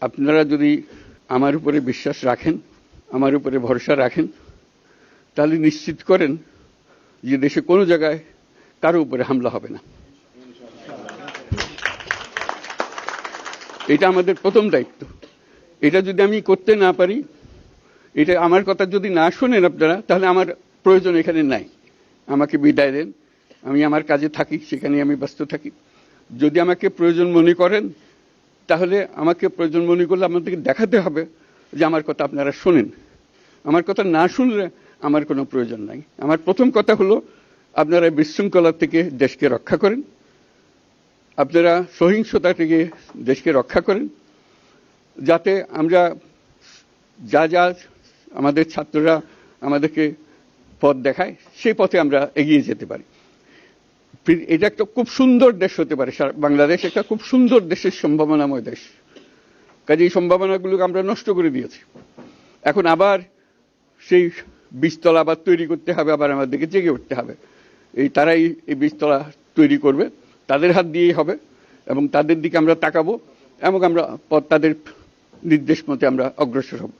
আপনারা যদি আমার উপরে বিশ্বাস রাখেন, আমার উপরে ভরসা রাখেন, তাহলে নিশ্চিত করেন যে দেশে কোনো জায়গায় কারও উপরে হামলা হবে না। এটা আমাদের প্রথম দায়িত্ব। এটা যদি আমি করতে না পারি, এটা আমার কথা যদি না শোনেন আপনারা, তাহলে আমার প্রয়োজন এখানে নাই। আমাকে বিদায় দেন। আমি আমার কাজে থাকি সেখানে আমি ব্যস্ত থাকি। যদি আমাকে প্রয়োজন মনে করেন তাহলে আমাকে প্রয়োজন মনে করলে আপনাদেরকে দেখাতে হবে যে আমার কথা আপনারা শোনেন। আমার কথা না শুনলে আমার কোনো প্রয়োজন নাই। আমার প্রথম কথা হলো, আপনারা বিশৃঙ্খলা থেকে দেশকে রক্ষা করেন। আপনারা সহিংসতা থেকে দেশকে রক্ষা করেন। যাতে আমরা যা যা আমাদের ছাত্ররা আমাদেরকে পথ দেখায়, সেই পথে আমরা এগিয়ে যেতে পারি। এটা একটা খুব সুন্দর দেশ হতে পারে। বাংলাদেশ একটা খুব সুন্দর দেশের সম্ভাবনাময় দেশ। কাজে এই সম্ভাবনাগুলোকে আমরা নষ্ট করে দিয়েছি। এখন আবার সেই বীজতলা আবার তৈরি করতে হবে, আবার আমাদেরকে জেগে উঠতে হবে। এই তারাই এই বীজতলা তৈরি করবে। তাদের হাত দিয়েই হবে এবং তাদের দিকে আমরা তাকাবো এবং আমরা তাদের নির্দেশ মতে আমরা অগ্রসর হব।